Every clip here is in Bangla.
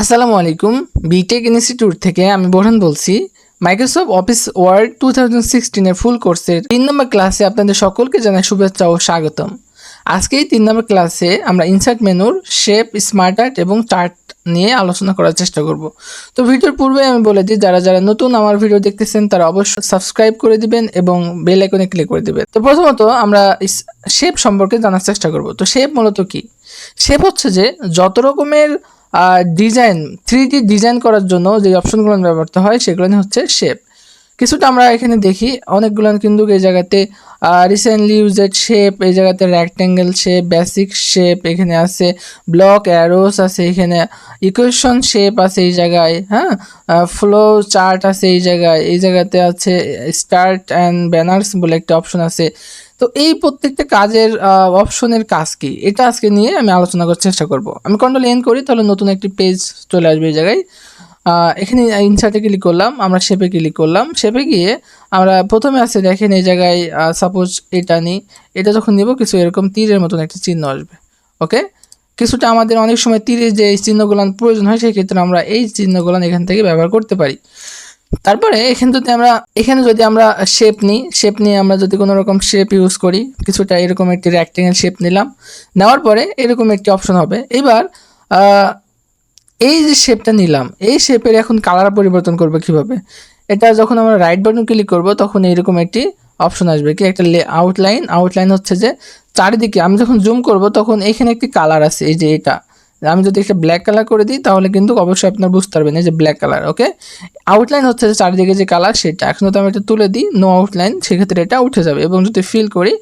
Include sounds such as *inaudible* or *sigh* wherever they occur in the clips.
আসসালামু আলাইকুম। বিটেক ইনস্টিটিউট থেকে আমি বোরহান বলছি। Microsoft Office Word two thousand সিক্সটিনের full কোর্সের তিন নম্বর ক্লাসে আপনাদের সকলকে জানাই শুভেচ্ছা ও স্বাগতম। আজকে এই তিন নম্বর ক্লাসে আমরা ইনসার্ট মেনুর শেপ স্মার্ট আর্ট এবং চার্ট নিয়ে আলোচনা করার চেষ্টা করব। তো ভিডিওর পূর্বে আমি বলে দিই, যারা যারা নতুন আমার ভিডিও দেখতেছেন, তারা অবশ্যই সাবস্ক্রাইব করে দিবেন এবং বেল আইকনে ক্লিক করে দিবেন। তো প্রথমত আমরা শেপ সম্পর্কে জানার চেষ্টা করব। তো শেপ মূলত কি? শেপ হচ্ছে যে যত রকমের ডিজাইন থ্রি ডি ডিজাইন করার জন্য যে অপশনগুলো ব্যবহৃত হয়, সেগুলো হচ্ছে শেপ কিছুটা আমরা এখানে দেখি, অনেকগুলো কিন্তু এই জায়গাতে রিসেন্টলি ইউজেড শেপ এই জায়গাতে রেক্ট্যাঙ্গেল শেপ বেসিক শেপ এখানে আছে ব্লক অ্যারোস আছে এখানে ইকুয়েশন শেপ আছে এই জায়গায় হ্যাঁ? ফ্লো চার্ট আছে এই জায়গায়, এই জায়গাতে আছে স্টার্ট অ্যান্ড ব্যানার্স বলে একটা অপশন আছে। তো এই প্রত্যেকটা কাজের অপশনের কাজ কি? এটা আজকে নিয়ে আমি আলোচনা করার চেষ্টা করব। আমি কন্ট্রোল এন করি, তাহলে নতুন একটি পেজ চলে আসবে এই জায়গায়। এখানে ইনসার্টে ক্লিক করলাম, আমরা শেপে ক্লিক করলাম। শেপে গিয়ে আমরা প্রথমে আছে দেখেন এই জায়গায় সাপোজ এটা নিই। এটা যখন নিব, কিছু এরকম তীরের মতন একটা চিহ্ন আসবে ওকে কিছুটা আমাদের অনেক সময় তীরের যে চিহ্নগুলো প্রয়োজন হয়, সেই ক্ষেত্রে আমরা এই চিহ্নগুলো এখান থেকে ব্যবহার করতে পারি। তারপরে এখানে যদি আমরা, এখানে যদি আমরা শেপ নিই শেপ নিয়ে আমরা যদি কোনো রকম শেপ ইউজ করি, কিছুটা এরকম একটি রেক্টেঙ্গেল শেপ নিলাম, নেওয়ার পরে এরকম একটি অপশন হবে। এবার এই যে শেপটা নিলাম, এই শেপের এখন কালার পরিবর্তন করব কীভাবে? এটা যখন আমরা রাইট বাটন ক্লিক করব, তখন এরকম একটি অপশন আসবে কি? একটা লে আউটলাইন আউটলাইন হচ্ছে যে চারিদিকে, আমি যখন জুম করব, তখন এখানে একটি কালার আছে, এই যে এটা। আমি যদি একটা ব্ল্যাক কালার করে দিই, তাহলে কিন্তু অবশ্যই আপনার বুঝতে পারবেন যে ব্ল্যাক কালার ওকে আউটলাইন হচ্ছে যে চারিদিকে যে কালার সেটা। এখন যদি আমি এটা তুলে দিই নো আউটলাইন সেক্ষেত্রে এটা উঠে যাবে। এবং যদি ফিল করি,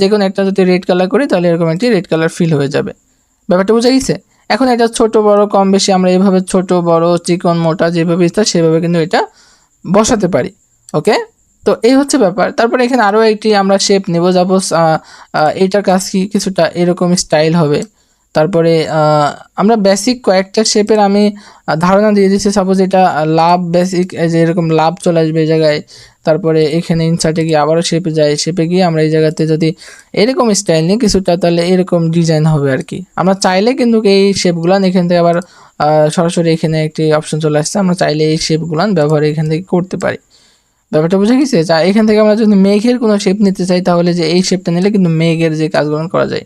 যে কোনো একটা যদি রেড কালার করি, তাহলে এরকম একটি রেড কালার ফিল হয়ে যাবে। ব্যাপারটা বুঝে গেছে? এখন এটা ছোট, বড়, কম বেশি আমরা এভাবে ছোট, বড়, চিকন, মোটা যেভাবে ইচ্ছা, সেভাবে কিন্তু এটা বসাতে পারি ওকে তো এই হচ্ছে ব্যাপার। তারপরে এখানে আরও একটি আমরা শেপ নেব। যাব এটার কাজ কি? কিছুটা এরকম স্টাইল হবে। তারপরে আমরা বেসিক কয়েকটা শেপের আমি ধারণা দিয়ে দিচ্ছি সাপোজ এটা লাভ বেসিক যে এরকম লাভ চলে আসবে এই জায়গায়। তারপরে এখানে ইনসার্টে গিয়ে আবারও শেপে যাই শেপে গিয়ে আমরা এই জায়গাতে যদি এরকম স্টাইল নিই কিছুটা, তাহলে এরকম ডিজাইন হবে আর কি। আমরা চাইলে কিন্তু এই শেপগুলান এখান থেকে আবার সরাসরি এখানে একটি অপশন চলে আসছে। আমরা চাইলে এই শেপগুলান ব্যবহার এখান থেকে করতে পারি। ব্যাপারটা বুঝে গেছে? যা, এখান থেকে আমরা যদি মেঘের কোনো শেপ নিতে চাই, তাহলে যে এই শেপটা নিলে কিন্তু মেঘের যে কাজগুলো করা যায়।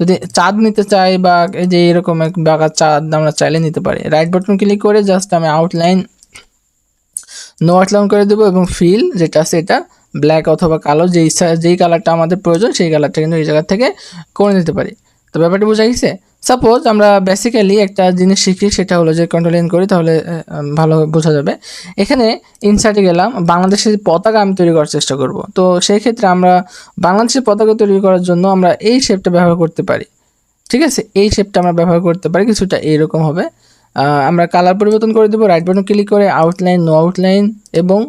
যদি চাঁদ নিতে চাই বা এই যে এরকম এক বাঁকা চাঁদ আমরা চাইলে নিতে পারি। রাইট বাটন ক্লিক করে জাস্ট আমি আউটলাইন নো আউটলাইন করে দেবো এবং ফিল যেটা আছে এটা ব্ল্যাক অথবা কালো যেই যেই কালারটা আমাদের প্রয়োজন সেই কালারটা কিন্তু এই জায়গা থেকে করে নিতে পারি। তো ব্যাপারটা বোঝা গেছে? সাপোজ আমরা বেসিক্যালি একটা জিনিস শিখি, সেটা হলো যে কন্ট্রোল ইন করি, তাহলে ভালো বোঝা যাবে। এখানে ইনসার্টে গেলাম, বাংলাদেশের পতাকা আমি তৈরি করার চেষ্টা করব। তো সেই ক্ষেত্রে আমরা বাংলাদেশের পতাকা তৈরি করার জন্য আমরা এই শেপটা ব্যবহার করতে পারি। ঠিক আছে? এই শেপটা আমরা ব্যবহার করতে পারি, কিছুটা এইরকম হবে। আমরা কালার পরিবর্তন করে দেবো রাইট বাটন ক্লিক করে আউটলাইন নো আউটলাইন এবং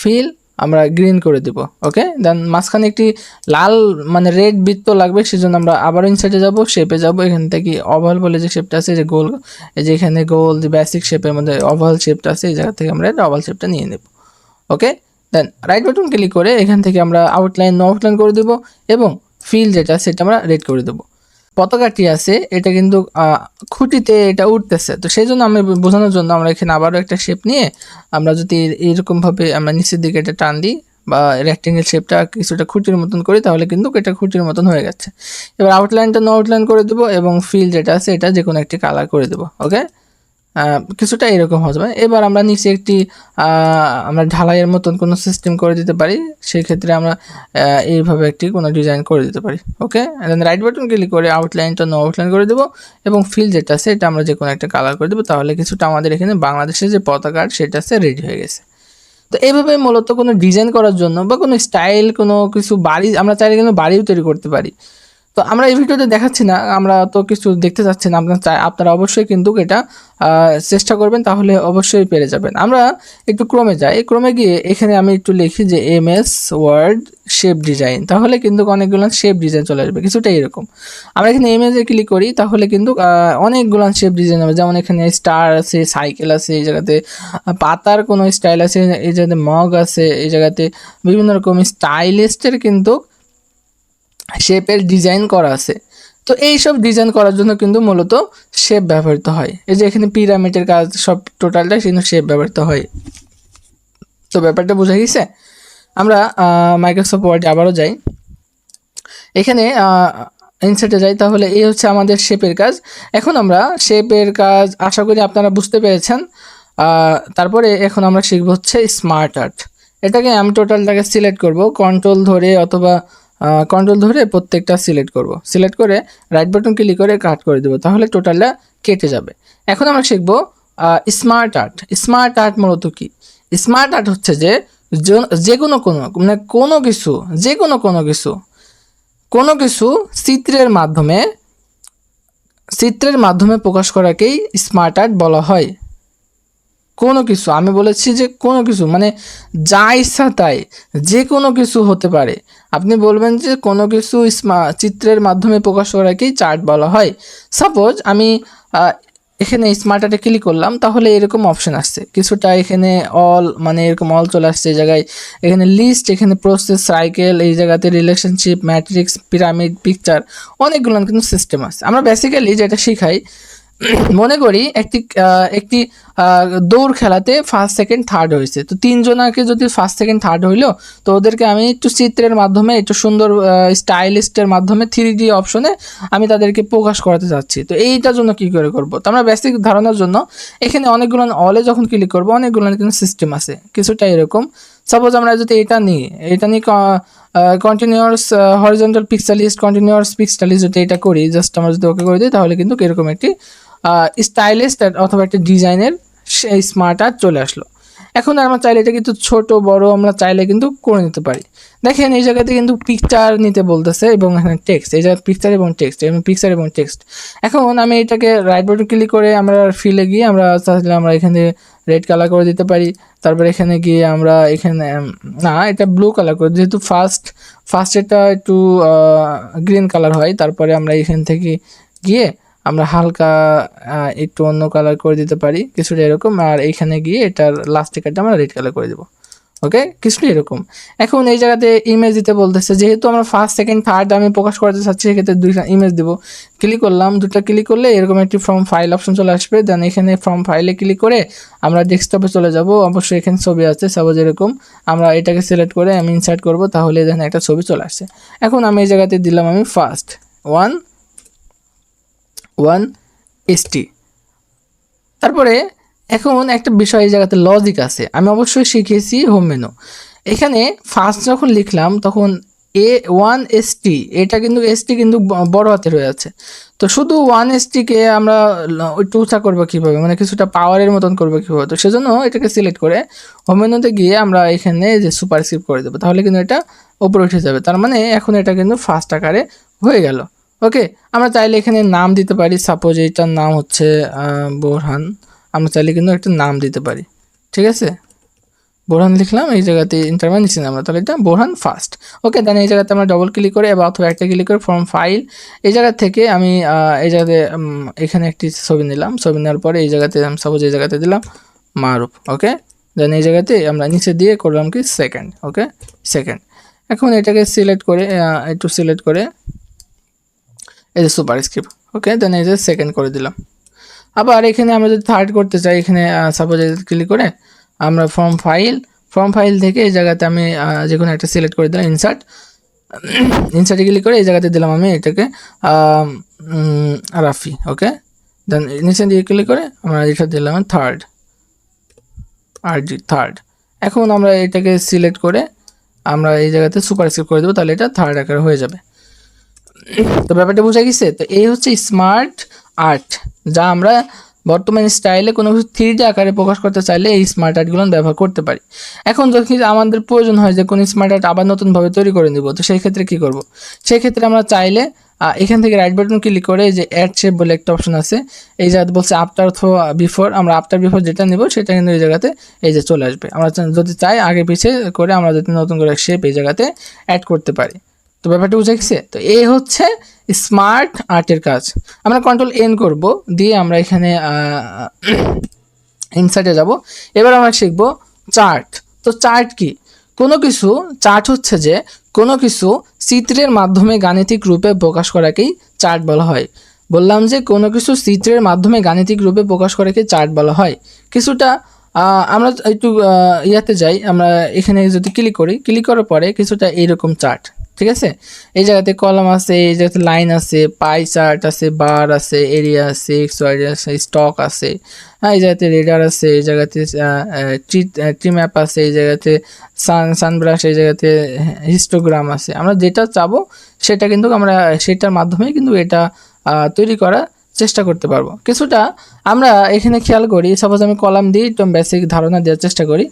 ফিল আমরা গ্রিন করে দেব ওকে দেন মাঝখানে একটি লাল মানে রেড বৃত্ত লাগবে, সেজন্য আমরা আবার ইনসাইডে যাব শেপে যাব, এখান থেকে ওভাল বলে যে শেপটা আছে যে গোল এই যে এখানে গোল যে বেসিক শেপের মধ্যে ওভাল শেপটা আছে, এই জায়গা থেকে আমরা এটা শেপটা নিয়ে নেব okay then right button click করে এখান থেকে আমরা আউটলাইন আউটলাইন করে দেব, এবং ফিল যেটা, সেটা আমরা রেড করে দেবো। পতাকাটি আছে, এটা কিন্তু খুঁটিতে এটা উঠতেছে। তো সেই জন্য আমি বোঝানোর জন্য আমরা এখানে আবারও একটা শেপ নিয়ে আমরা যদি এরকমভাবে আমরা নিচের দিকে এটা টান দিই বা রেক্টেঙ্গেল শেপটা কিছুটা খুঁটির মতন করি, তাহলে কিন্তু এটা খুঁটির মতন হয়ে গেছে। এবার আউটলাইনটা নো আউটলাইন করে দেবো এবং ফিল যেটা আছে, এটা যে কোনো একটি কালার করে দেবো ওকে কিছুটা এরকম হবে এবার আমরা নিচে একটি আমরা ঢালাইয়ের মতন কোনো সিস্টেম করে দিতে পারি। সেই ক্ষেত্রে আমরা এইভাবে একটি কোনো ডিজাইন করে দিতে পারি। Okay then right button click করে আউটলাইনটা নো আউটলাইন করে দেবো এবং ফিল যেটা আছে এটা আমরা যে কোনো একটা কালার করে দেবো। তাহলে কিছুটা আমাদের এখানে বাংলাদেশের যে পতাকা সেটা আছে রেডি হয়ে গেছে। তো এইভাবে মূলত কোনো ডিজাইন করার জন্য বা কোনো স্টাইল কোনো কিছু বাড়ি, আমরা চাইলে কিন্তু বাড়িও তৈরি করতে পারি। তো আমরা এই ভিডিওতে দেখাচ্ছি না, আমরা তো কিছু দেখতে চাচ্ছি না। আপনার চাই আপনারা অবশ্যই কিন্তু এটা চেষ্টা করবেন, তাহলে অবশ্যই পেরে যাবেন। আমরা একটু ক্রমে যাই। ক্রমে গিয়ে এখানে আমি একটু লিখি যে M S Word shape design. তাহলে কিন্তু অনেকগুলো শেপ ডিজাইন চলে আসবে কিছুটা এরকম। আমরা এখানে এম এ ক্লিক করি, তাহলে কিন্তু অনেকগুলো শেপ ডিজাইন হবে। যেমন এখানে স্টার আছে সাইকেল আছে, এই জায়গাতে পাতার কোনো স্টাইল আছে, এই জায়গাতে মগ আছে, এই জায়গাতে বিভিন্ন রকম স্টাইলিস্টের কিন্তু শেপের ডিজাইন করা আছে। তো তো এইসব ডিজাইন করার জন্য কিন্তু মূলত শেপ ব্যবহৃত হয়। এই যে এখানে পিরামিডের কাজ, সব টোটালটা কিন্তু শেপ ব্যবহৃত হয়। তো ব্যাপারটা বোঝা গেছে? আমরা মাইক্রোসফট ওয়ার্ডে আবারও যাই। এখানে ইনসার্টে যাই, তাহলে এই হচ্ছে আমাদের শেপের কাজ। এখন আমরা শেপের কাজ, আশা করি আপনারা বুঝতে পেরেছেন। তারপরে এখন আমরা শিখব হচ্ছে স্মার্ট আর্ট এটাকে আমি টোটালটাকে সিলেক্ট করব কন্ট্রোল ধরে অথবা কন্ট্রোল ধরে প্রত্যেকটা সিলেক্ট করব। সিলেক্ট করে রাইট বাটন ক্লিক করে কাট করে দেবো, তাহলে টোটালটা কেটে যাবে। এখন আমরা শিখব স্মার্ট আর্ট স্মার্ট আর্ট মূলত কি? স্মার্ট আর্ট হচ্ছে যে যে- কোনো কোনো মানে কোনো কিছু, যে কোনো কোনো কিছু কোনো কিছু চিত্রের মাধ্যমে চিত্রের মাধ্যমে প্রকাশ করাকেই স্মার্ট আর্ট বলা হয়। কোনো কিছু, আমি বলেছি যে কোনো কিছু মানে যা ইচ্ছা তাই, যে কোনো কিছু হতে পারে। আপনি বলবেন যে কোনো কিছু চিত্রের মাধ্যমে প্রকাশ করাকেই চার্ট বলা হয়। সাপোজ আমি এখানে স্মার্ট আর্টে ক্লিক করলাম, তাহলে এরকম অপশন আসছে। কিছুটা এখানে অল মানে এরকম অল চলে আসছে এই জায়গায়। এখানে লিস্ট, এখানে প্রসেস, সাইকেল, এই জায়গাতে রিলেশনশিপ, ম্যাট্রিক্স, পিরামিড, পিকচার, অনেকগুলো কিন্তু সিস্টেম আছে। আমরা বেসিক্যালি যেটা শিখাই *clears throat* মনে করি একটি একটি দৌড় খেলাতে ফার্স্ট সেকেন্ড থার্ড হয়েছে। তো তিনজনাকে যদি ফার্স্ট সেকেন্ড থার্ড হইল, তো ওদেরকে আমি একটু চিত্রের মাধ্যমে, একটু সুন্দর স্টাইলিস্টের মাধ্যমে থ্রি ডি অপশনে আমি তাদেরকে প্রকাশ করাতে চাচ্ছি। তো এইটার জন্য কি করে করব? তো আমরা বেসিক ধারণার জন্য এখানে অনেকগুলো অলে যখন ক্লিক করব, অনেকগুলো কিন্তু সিস্টেম আছে। কিছুটা এরকম। সাপোজ আমরা যদি এটা নিই, এটা নিয়ে continuous horizontal pixel list continuous pixel list যদি এটা করি জাস্ট আমরা যদি ওকে করে দিই, তাহলে কিন্তু এরকম একটি স্টাইলিস্ট অথবা একটা ডিজাইনের সেই স্মার্ট আর্ট চলে আসলো। এখন আমরা চাইলে এটা কিন্তু ছোট, বড় আমরা চাইলে কিন্তু করে নিতে পারি। দেখেন, এই জায়গাতে কিন্তু পিকচার নিতে বলতেছে এবং এখানে টেক্সট এই জায়গায় পিকচার এবং টেক্সট এবং পিকচার এবং টেক্সট এখন আমি এটাকে রাইট বাটন ক্লিক করে আমরা ফিলে গিয়ে আমরা চাইলে আমরা এখানে রেড কালার করে দিতে পারি। তারপরে এখানে গিয়ে আমরা এখানে না, এটা ব্লু কালার করে, যেহেতু ফার্স্ট ফার্স্ট এটা একটু গ্রিন কালার হয়, তারপরে আমরা এখান থেকে গিয়ে আমরা হালকা একটু অন্য কালার করে দিতে পারি, কিছুটা এরকম, আর এইখানে গিয়ে এটার লাস্ট টিকারটা আমরা রেড কালার করে দেবো। ওকে কিছুটা এরকম। এখন এই জায়গাতে ইমেজ দিতে বলতেছে, যেহেতু আমরা ফার্স্ট সেকেন্ড থার্ড আমি প্রকাশ করতে চাচ্ছি, সেক্ষেত্রে দুইটা ইমেজ দেবো। ক্লিক করলাম দুটো ক্লিক করলে এরকম একটি ফর্ম ফাইল অপশন চলে আসবে। দেন এখানে ফর্ম ফাইলে ক্লিক করে আমরা ডেস্কটপে চলে যাব। অবশ্যই এখানে ছবি আছে সাপোজ এরকম। আমরা এটাকে সিলেক্ট করে আমি ইনসার্ট করব, তাহলে এখানে একটা ছবি চলে আসছে। এখন আমি এই জায়গাতে দিলাম আমি ফার্স্ট ওয়ান ওয়ান এসটি তারপরে এখন একটা বিষয় এই জায়গাতে লজিক আছে। আমি অবশ্যই শিখেছি হোম মেনু এখানে ফার্স্ট যখন লিখলাম, তখন এ ওয়ান এস টি, এটা কিন্তু এস টি কিন্তু বড় হাতের হয়ে আছে। তো শুধু ওয়ান এস টিকে আমরা একটু উঁচা করব কীভাবে? মানে কিছুটা পাওয়ারের মতন করব কীভাবে? তো সেজন্য এটাকে সিলেক্ট করে হোম মেনুতে গিয়ে আমরা এখানে যে সুপার স্ক্রিপ্ট করে দেবো, তাহলে কিন্তু এটা উপরে উঠে যাবে। তার মানে এখন এটা কিন্তু ফার্স্ট আকারে হয়ে গেল। ওকে আমরা চাইলে এখানে নাম দিতে পারি। সাপোজ এইটার নাম হচ্ছে বোরহান। আমরা চাইলে কিন্তু একটা নাম দিতে পারি। ঠিক আছে? বোরহান লিখলাম, এই জায়গাতে ইন্টারভিউ নিচ্ছি আমরা তাহলে এটা বোরহান ফার্স্ট ওকে দেন এই জায়গাতে আমরা ডবল ক্লিক করে বা অথবা একটা ক্লিক করে ফর্ম ফাইল এই জায়গা থেকে আমি এই জায়গাতে এখানে একটি ছবি নিলাম। ছবি নেওয়ার পরে এই জায়গাতে, আমি সাপোজ এই জায়গাতে দিলাম মারুফ। ওকে দেন এই জায়গাতে আমরা নিচে দিয়ে করলাম কি সেকেন্ড ওকে সেকেন্ড এখন এটাকে সিলেক্ট করে একটু সিলেক্ট করে এই যে সুপার স্ক্রিপ্ট ওকে দেন এই যে সেকেন্ড করে দিলাম। আবার এখানে আমরা যদি থার্ড করতে চাই, এখানে সাপোজ ক্লিক করে আমরা ফর্ম ফাইল ফর্ম ফাইল থেকে এই জায়গাতে আমি যে কোনো একটা সিলেক্ট করে দিলাম ইনসার্ট ইনসার্টে ক্লিক করে এই জায়গাতে দিলাম আমি এটাকে রাফি ওকে দেন নিচে দিয়ে ক্লিক করে আমরা এটা দিলাম থার্ড আর জি থার্ড এখন আমরা এটাকে সিলেক্ট করে আমরা এই জায়গাতে সুপার স্ক্রিপ্ট করে দেবো, তাহলে এটা থার্ড আকারে হয়ে যাবে। তো ব্যাপারটা বোঝা গেছে? তো এই হচ্ছে স্মার্ট আর্ট যা আমরা বর্তমান স্টাইলে কোনো কিছু থ্রি ডি আকারে প্রকাশ করতে চাইলে এই স্মার্ট আর্টগুলো ব্যবহার করতে পারি। এখন যখন আমাদের প্রয়োজন হয় যে কোনো স্মার্ট আর্ট আবার নতুনভাবে তৈরি করে নিব, তো সেই ক্ষেত্রে কী করব? সেই ক্ষেত্রে আমরা চাইলে এখান থেকে রাইট বাটন ক্লিক করে যে অ্যাড শেপ বলে একটা অপশন আছে, এই জায়গাতে বলছে আফটার অথবা বিফোর আমরা আফটার বিফোর যেটা নেব সেটা কিন্তু এই জায়গাতে এই যে চলে আসবে। আমরা যদি চাই আগে পিছিয়ে করে আমরা যদি নতুন করে শেপ এই জায়গাতে অ্যাড করতে পারি। তো ব্যাপারটা বুঝে গেছে? তো এই হচ্ছে স্মার্ট আর্টের কাজ। আমরা কন্ট্রোল এন করব, দিয়ে আমরা এখানে ইনসার্টে যাব। এবার আমরা শিখব চার্ট তো চার্ট কি? কোনো কিছু চার্ট হচ্ছে যে কোনো কিছু চিত্রের মাধ্যমে গাণিতিক রূপে প্রকাশ করাকেই চার্ট বলা হয়। বললাম যে কোনো কিছু চিত্রের মাধ্যমে গাণিতিক রূপে প্রকাশ করাকে চার্ট বলা হয়। কিছুটা আমরা একটু ইয়াতে যাই। আমরা এখানে যদি ক্লিক করি ক্লিক করার পরে কিছুটা এইরকম চার্ট ঠিক আছে? এই জায়গাতে কলম আছে, এই জায়গাতে লাইন আছে, পাই চার্ট আছে, বার আছে, এরিয়া আছে, এক্স, ওয়াই আছে, স্টক আছে। হ্যাঁ এই জায়গাতে রেডার আছে, এই জায়গাতে ট্রি ম্যাপ আছে, এই জায়গাতে সান, সানব্রাশ, এই জায়গাতে হিস্টোগ্রাম আছে। আমরা যেটা চাবো, সেটা কিন্তু আমরা, সেটার মাধ্যমে কিন্তু এটা তৈরি করা চেষ্টা করতে পারব। কিছুটা আমরা এখানে খেয়াল করি সাপোজ আমি কলাম দিই, একদম বেসিক ধারণা দেওয়ার চেষ্টা করি।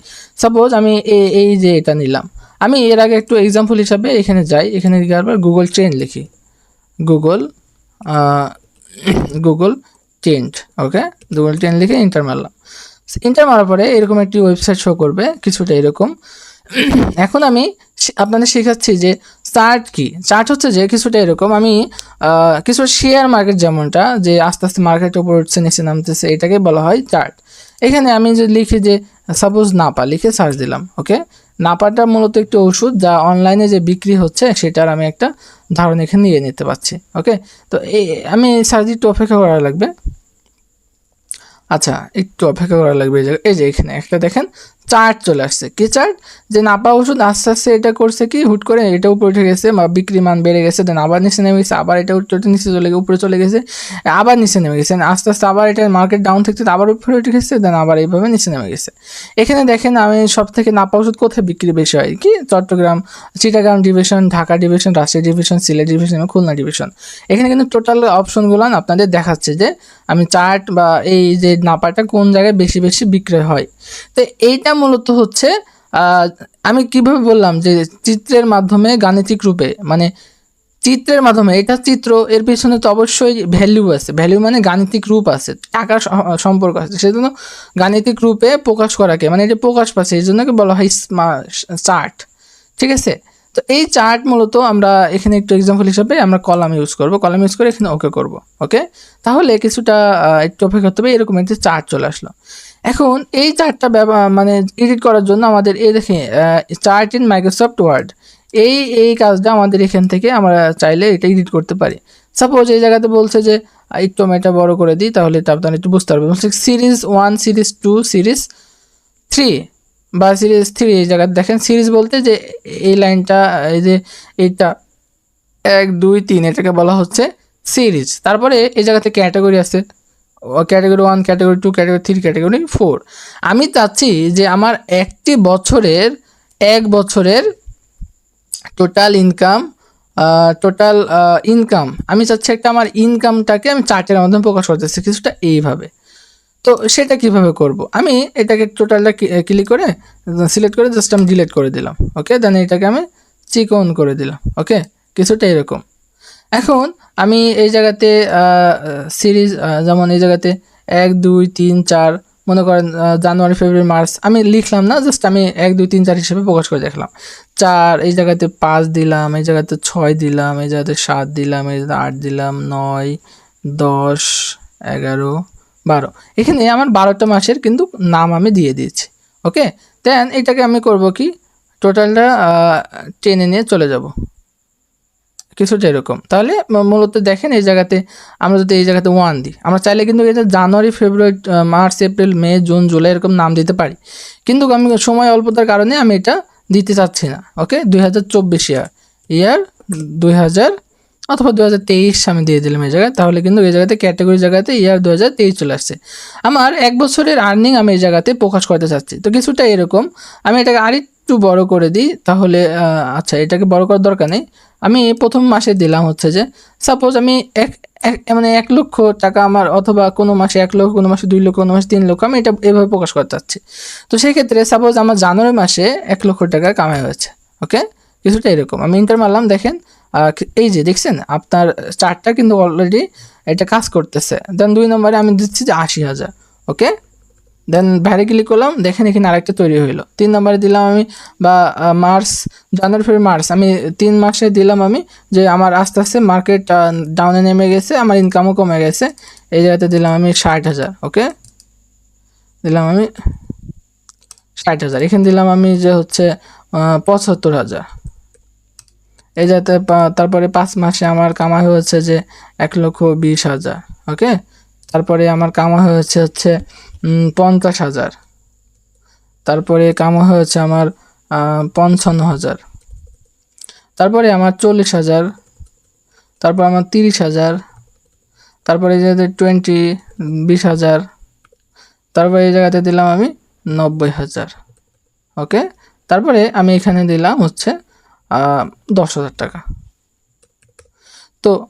সাপোজ আমি এই যে এটা নিলাম। আমি এর আগে একটু এক্সাম্পল হিসাবে এখানে যাই, এখানে যাওয়ার পর গুগল ট্রেন্ড লিখি। Google Google trend okay Google trend লিখে ইন্টার মারলাম। ইন্টার মারার পরে এরকম একটি ওয়েবসাইট শো করবে, কিছুটা এরকম। *coughs* এখন আমি আপনাদের শেখাচ্ছি যে চার্ট কি। চার্ট হচ্ছে যে কিছুটা এরকম, আমি কিছু শেয়ার মার্কেট যেমনটা, যে আস্তে আস্তে মার্কেটের উপর উঠছে, নিচে নামতেছে, এটাকে বলা হয় চার্ট এখানে আমি যে লিখি যে সাপোজ নাপা, লিখে সার্চ দিলাম ওকে নাপাটা মূলত একটি ওষুধ যা অনলাইনে যে বিক্রি হচ্ছে সেটার আমি একটা ধারণা এখানে নিয়ে নিতে পারছি ওকে তো এই, আমি সার্চ একটু অপেক্ষা করা লাগবে। আচ্ছা একটু অপেক্ষা করা লাগবে এই যে এখানে একটা দেখেন চার্ট চলে আসছে। কি চার্ট? যে নাপা ওষুধ আস্তে আস্তে এটা করছে কি, হুট করে এটা উপরে উঠে গেছে, বা বিক্রি মান বেড়ে গেছে দেন আবার নিচে নেমে গেছে, আবার এটা উঠে উঠে নিচে চলে গেছে, উপরে চলে গেছে, আবার নিচে নেমে গেছে আস্তে আস্তে আবার এটা মার্কেট ডাউন থেকে আবার উপরে উঠে গেছে দেন আবার এইভাবে নিচে নেমে গেছে। এখানে দেখেন আমি সব থেকে নাপা ওষুধ কোথায় বিক্রি বেশি হয়? কি? Chattogram Chittagong division Dhaka division Rajshahi division Sylhet division এবং খুলনা ডিভিশন এখানে কিন্তু টোটাল অপশনগুলো আপনাদের দেখাচ্ছে যে আমি চার্ট বা এই যে নাপাটা কোন জায়গায় বেশি বেশি বিক্রয় হয়। তো এইটা মূলত হচ্ছে আমি কীভাবে বললাম যে চিত্রের মাধ্যমে গাণিতিক রূপে মানে চিত্রের মাধ্যমে, এটা চিত্র, এর পিছনে তো অবশ্যই ভ্যালু আছে। ভ্যালু মানে গাণিতিক রূপ আছে টাকা স- সম্পর্ক আছে। সেজন্য গাণিতিক রূপে প্রকাশ করাকে মানে এটা প্রকাশ পাচ্ছে, এই জন্য বলা হয় চার্ট। ঠিক আছে? তো এই চার্ট মূলত আমরা এখানে একটু এক্সাম্পল হিসাবে আমরা কলাম ইউজ করব। কলাম ইউজ করে এখানে ওকে করব ওকে তাহলে কিছুটা একটু অপেক্ষা করতে হবে, এরকম একটি চার্ট চলে আসলো। এখন এই চার্টটা মানে এডিট করার জন্য আমাদের এই দেখে চার্ট ইন মাইক্রোসফট ওয়ার্ড এই এই কাজটা আমাদের এখান থেকে আমরা চাইলে এটা এডিট করতে পারি। সাপোজ এই জায়গাতে বলছে যে একটু আমি এটা বড় করে দিই, তাহলে এটা আপনারা একটু বুঝতে পারবেন। বলছে series one series two series three বা সিরিজ থ্রি এই জায়গাতে দেখেন সিরিজ বলতে যে এই লাইনটা, এই যে এইটা, এক, দুই, তিন, এটাকে বলা হচ্ছে সিরিজ তারপরে এই জায়গাতে ক্যাটাগরি আছে। Category one category two category three category four আমি চাচ্ছি যে আমার একটি বছরের, এক বছরের টোটাল ইনকাম টোটাল ইনকাম আমি চাচ্ছি একটা আমার ইনকামটাকে আমি চার্টের মাধ্যমে প্রকাশ করতেছি কিছুটা এইভাবে। তো সেটা কীভাবে করব? আমি এটাকে টোটালটা ক্লিক করে সিলেক্ট করে জাস্ট আমি ডিলিট করে দিলাম। ওকে দেন এটাকে আমি চিকন করে দিলাম। ওকে কিছুটা এরকম। এখন আমি এই জায়গাতে সিরিজ যেমন এই জায়গাতে এক, দুই, তিন, চার, মনে করেন জানুয়ারি, ফেব্রুয়ারি, মার্চ, আমি লিখলাম না জাস্ট আমি এক, দুই, তিন, চার হিসেবে প্রকাশ করে দেখলাম। চার, এই জায়গাতে পাঁচ দিলাম, এই জায়গাতে ছয় দিলাম, এই জায়গাতে সাত দিলাম, এই জায়গাতে আট দিলাম, নয়, দশ, এগারো, বারো। এখানে আমার বারোটা মাসের কিন্তু নাম আমি দিয়ে দিয়েছি ওকে দেন এটাকে আমি করব কি? টোটালটা টেনে নিয়ে চলে যাব। কিছুটা এরকম তাহলে মূলত দেখেন এই জায়গাতে আমরা যদি এই জায়গাতে ওয়ান দিই, আমরা চাইলে কিন্তু এটা January, February March, April, May, June, July এরকম নাম দিতে পারি। কিন্তু আমি সময় অল্পতার কারণে আমি এটা দিতে চাচ্ছি না ওকে দুই হাজার চব্বিশ ইয়ার ইয়ার দুই হাজার, অথবা দু হাজার তেইশ আমি দিয়ে দিলাম এই জায়গায়, তাহলে কিন্তু এই জায়গাতে ক্যাটাগরি জায়গাতে ইয়ার দু হাজার তেইশ চলে আসছে। আমার এক বছরের আর্নিং আমি এই জায়গাতে প্রকাশ করতে চাচ্ছি। তো কিছুটা এরকম, আমি এটাকে আরেকটু বড় করে দিই, তাহলে আচ্ছা এটাকে বড় করার দরকার নেই। আমি প্রথম মাসে দিলাম হচ্ছে যে সাপোজ আমি এক, এক- মানে এক লক্ষ টাকা আমার অথবা কোনো মাসে এক লক্ষ, কোনো মাসে দুই লক্ষ, কোনো মাসে তিন লক্ষ, আমি এটা এভাবে প্রকাশ করতে চাচ্ছি। তো সেই ক্ষেত্রে সাপোজ আমার জানুয়ারি মাসে এক লক্ষ টাকা কামাই হয়েছে ওকে কিছুটা এরকম। আমি ইন্টার মারলাম, দেখেন এই যে, দেখছেন? আপনার চারটা কিন্তু অলরেডি এটা কাজ করতেছে। দেন দুই নম্বরে আমি দিচ্ছি যে আশি হাজার ওকে দেন বাইরে ক্লিক করলাম? দেখেন এখানে আরেকটা তৈরি হইল। তিন নম্বরে দিলাম আমি, বা মার্চ জানুয়ারি ফেব্রুয়ারি মার্চ আমি তিন মাসে দিলাম আমি যে আমার আস্তে আস্তে মার্কেট ডাউনে নেমে গেছে, আমার ইনকামও কমে গেছে। এই জায়গাতে দিলাম আমি ষাট হাজার, ওকে? দিলাম আমি ষাট হাজার। এখানে দিলাম আমি যে হচ্ছে পঁচাত্তর হাজার। এই পা- তারপরে পাঁচ মাসে আমার কামাই হয়েছে যে এক লক্ষ বিশ হাজার, ওকে? তারপরে আমার কামাই হয়েছে হচ্ছে পঞ্চাশ হাজার। তারপরে কামাই হয়েছে আমার পঞ্চান্ন হাজার। তারপরে আমার চল্লিশ হাজার। তারপর আমার তিরিশ হাজার। তারপরে এই জায়গাতে টোয়েন্টি বিশ হাজার। তারপরে এই জায়গাতে দিলাম আমি নব্বই হাজার। ওকে? তারপরে আমি এখানে দিলাম হচ্ছে দশ হাজার টাকা। তো,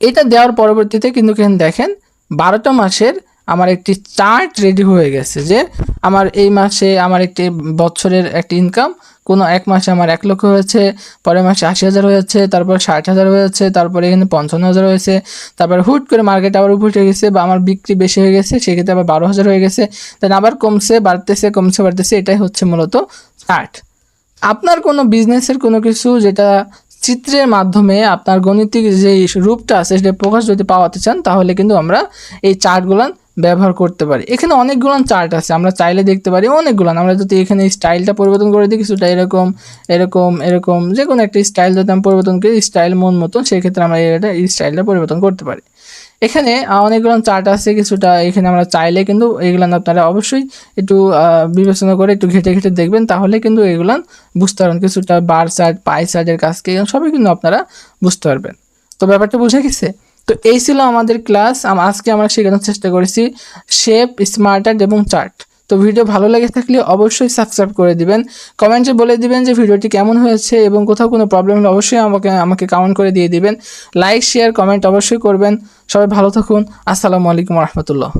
এটা দেওয়ার পরবর্তীতে কিন্তু দেখেন বারোটা মাসের আমার একটি চার্ট রেডি হয়ে গেছে যে আমার এই মাসে আমার একটি বছরের একটি ইনকাম, কোনো এক মাসে আমার এক লক্ষ হয়েছে, পরের মাসে আশি হাজার হয়েছে, তারপর ষাট হাজার হয়েছে, তারপরে এখানে পঞ্চান্ন হাজার হয়েছে, তারপর হুট করে মার্কেট আবার উপরে গেছে বা আমার বিক্রি বেশি হয়ে গেছে, সেক্ষেত্রে আবার বারো হাজার হয়ে গেছে দেন আবার কমছে, বাড়তেছে কমছে, বাড়তেছে, এটাই হচ্ছে মূলত চার্ট আপনার কোনো বিজনেসের কোনো কিছু যেটা চিত্রের মাধ্যমে আপনার গণিতিক যে রূপটা আছে সেটা প্রকাশ যদি পাওয়াতে চান, তাহলে কিন্তু আমরা এই চার্টগুলান ব্যবহার করতে পারি। এখানে অনেকগুলো চার্ট আছে, আমরা চাইলে দেখতে পারি অনেকগুলো আমরা যদি এখানে স্টাইলটা পরিবর্তন করে দিই কিছুটা এরকম এরকম এরকম যে কোনো একটা স্টাইল যদি আমি পরিবর্তন করি, স্টাইল মন মতন, সেক্ষেত্রে আমরা এটা এই স্টাইলটা পরিবর্তন করতে পারি। এখানে অনেকগুলো চার্ট আছে, কিছুটা এখানে আমরা চাইলে কিন্তু এগুলো আপনারা অবশ্যই একটু বিবেচনা করে একটু ঘেটে ঘেটে দেখবেন। তাহলে কিন্তু এগুলো বুঝতে পারবেন, কিছুটা বার চার্ট, পাই চার্টের কাজকে সবই কিন্তু আপনারা বুঝতে পারবেন। তো ব্যাপারটা বুঝে গেছে? তো এই ছিল আমাদের ক্লাস আজকে আমরা শেখানোর চেষ্টা করেছি শেপ স্মার্টার এবং চার্ট। তো ভিডিও ভালো লাগে থাকলে অবশ্যই সাবস্ক্রাইব করে দিবেন। কমেন্টে বলে দিবেন যে ভিডিওটি কেমন হয়েছে এবং কোথাও কোনো প্রবলেম হলে অবশ্যই আমাকে আমাকে কাউন্ট করে দিয়ে দিবেন। লাইক শেয়ার কমেন্ট অবশ্যই করবেন। সবাই ভালো থাকুন। আসসালামু আলাইকুম রহমতুল্লাহ।